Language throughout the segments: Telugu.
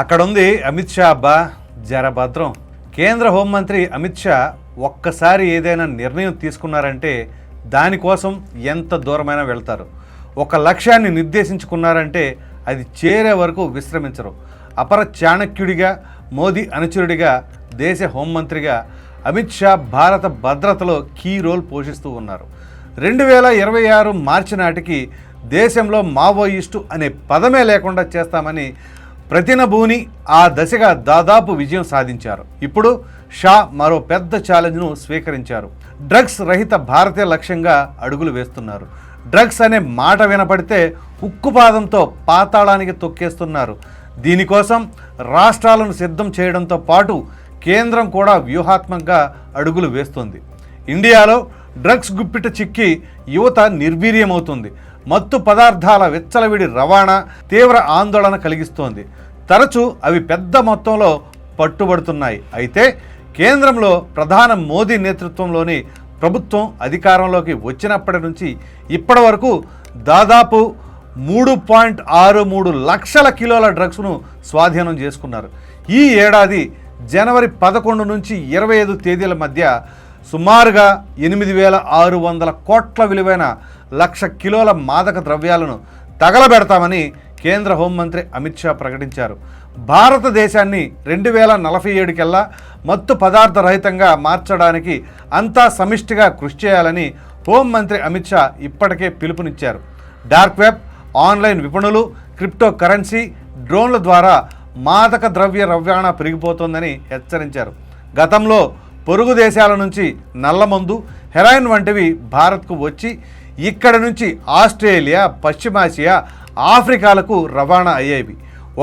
అక్కడ ఉంది అమిత్ షా అబ్బా. జర భద్రం. కేంద్ర హోంమంత్రి అమిత్ షా ఒక్కసారి ఏదైనా నిర్ణయం తీసుకున్నారంటే దానికోసం ఎంత దూరమైనా వెళ్తారు. ఒక లక్ష్యాన్ని నిర్దేశించుకున్నారంటే అది చేరే వరకు విశ్రమించరు. అపర చాణక్యుడిగా మోదీ అనుచరుడిగా దేశ హోంమంత్రిగా అమిత్ షా భారత భద్రతలో కీ రోల్ పోషిస్తూ ఉన్నారు. రెండు వేల ఇరవై ఆరు మార్చి నాటికి దేశంలో మావోయిస్టు అనే పదమే లేకుండా చేస్తామని ప్రతినభూని ఆ దశగా దాదాపు విజయం సాధించారు. ఇప్పుడు షా మరో పెద్ద ఛాలెంజ్ను స్వీకరించారు. డ్రగ్స్ రహిత భారతీయ లక్ష్యంగా అడుగులు వేస్తున్నారు. డ్రగ్స్ అనే మాట వినపడితే ఉక్కుపాదంతో పాతాళానికి తొక్కేస్తున్నారు. దీనికోసం రాష్ట్రాలను సిద్ధం చేయడంతో పాటు కేంద్రం కూడా వ్యూహాత్మకంగా అడుగులు వేస్తుంది. ఇండియాలో డ్రగ్స్ గుప్పిట చిక్కి యువత నిర్వీర్యమవుతుంది. మత్తు పదార్థాల విచ్చలవిడి రవాణా తీవ్ర ఆందోళన కలిగిస్తోంది. తరచూ అవి పెద్ద మొత్తంలో పట్టుబడుతున్నాయి. అయితే కేంద్రంలో ప్రధాన మోదీ నేతృత్వంలోని ప్రభుత్వం అధికారంలోకి వచ్చినప్పటి నుంచి ఇప్పటి వరకు దాదాపు మూడు పాయింట్ ఆరు మూడు లక్షల కిలోల డ్రగ్స్ను స్వాధీనం చేసుకున్నారు. ఈ ఏడాది జనవరి పదకొండు నుంచి ఇరవై ఐదు తేదీల మధ్య సుమారుగా ఎనిమిది వేల ఆరు వందల కోట్ల విలువైన లక్ష కిలోల మాదక ద్రవ్యాలను తగలబెడతామని కేంద్ర హోంమంత్రి అమిత్ షా ప్రకటించారు. భారతదేశాన్ని రెండు వేల నలభై ఏడుకెల్లా మత్తు పదార్థ రహితంగా మార్చడానికి అంతా సమిష్టిగా కృషి చేయాలని హోంమంత్రి అమిత్ షా ఇప్పటికే పిలుపునిచ్చారు. డార్క్ వెబ్ ఆన్లైన్ విపణులు క్రిప్టో కరెన్సీ డ్రోన్ల ద్వారా మాదక ద్రవ్య రవాణా పెరిగిపోతోందని హెచ్చరించారు. గతంలో పొరుగు దేశాల నుంచి నల్లమందు హెరాయిన్ వంటివి భారత్కు వచ్చి ఇక్కడ నుంచి ఆస్ట్రేలియా పశ్చిమాసియా ఆఫ్రికాలకు రవాణా అయ్యేవి.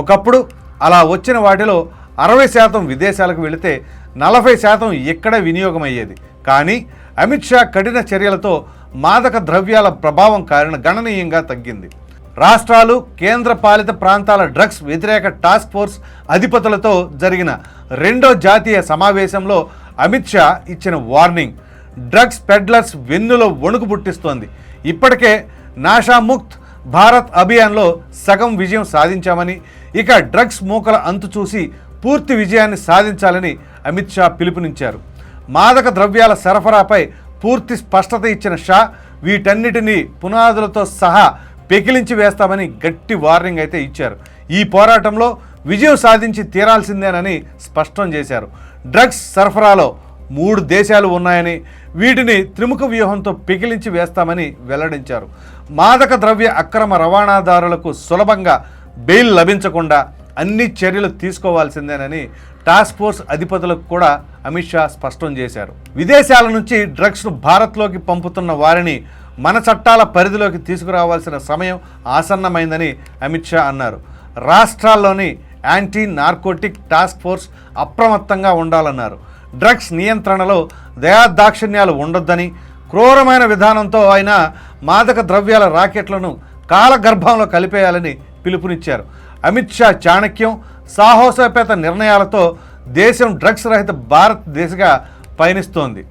ఒకప్పుడు అలా వచ్చిన వాటిలో అరవై శాతం విదేశాలకు వెళితే నలభై శాతం ఇక్కడ వినియోగం అయ్యేది కానీ అమిత్ షా కఠిన చర్యలతో మాదక ద్రవ్యాల ప్రభావం కారణ గణనీయంగా తగ్గింది. రాష్ట్రాలు కేంద్ర పాలిత ప్రాంతాల డ్రగ్స్ వ్యతిరేక టాస్క్ ఫోర్స్ అధిపతులతో జరిగిన రెండో జాతీయ సమావేశంలో అమిత్ షా ఇచ్చిన వార్నింగ్ డ్రగ్స్ పెడ్లర్స్ వెన్నులో వణుకు పుట్టిస్తోంది. ఇప్పటికే నాషాముక్త్ భారత్ అభియాన్లో సగం విజయం సాధించామని ఇక డ్రగ్స్ మూకల అంతు చూసి పూర్తి విజయాన్ని సాధించాలని అమిత్ షా పిలుపునిచ్చారు. మాదక ద్రవ్యాల సరఫరాపై పూర్తి స్పష్టత ఇచ్చిన షా వీటన్నిటినీ పునాదులతో సహా పెకిలించి వేస్తామని గట్టి వార్నింగ్ అయితే ఇచ్చారు. ఈ పోరాటంలో విజయం సాధించి తీరాల్సిందేనని స్పష్టం చేశారు. డ్రగ్స్ సరఫరాలో మూడు దేశాలు ఉన్నాయని వీటిని త్రిముఖ వ్యూహంతో పికిలించి వేస్తామని వెల్లడించారు. మాదక ద్రవ్య అక్రమ రవాణాదారులకు సులభంగా బెయిల్ లభించకుండా అన్ని చర్యలు తీసుకోవాల్సిందేనని టాస్క్ ఫోర్స్ అధిపతులకు కూడా అమిత్ షా స్పష్టం చేశారు. విదేశాల నుంచి డ్రగ్స్ను భారత్లోకి పంపుతున్న వారిని మన చట్టాల పరిధిలోకి తీసుకురావాల్సిన సమయం ఆసన్నమైందని అమిత్ షా అన్నారు. రాష్ట్రాల్లోని యాంటీ నార్కోటిక్ టాస్క్ ఫోర్స్ అప్రమత్తంగా ఉండాలన్నారు. డ్రగ్స్ నియంత్రణలో దయాదాక్షిణ్యాలు ఉండొద్దని క్రూరమైన విధానంతో ఆయన మాదక ద్రవ్యాల రాకెట్లను కాలగర్భంలో కలిపేయాలని పిలుపునిచ్చారు. అమిత్ షా చాణక్యం సాహసోపేత నిర్ణయాలతో దేశం డ్రగ్స్ రహిత భారత్ దిశగా పయనిస్తోంది.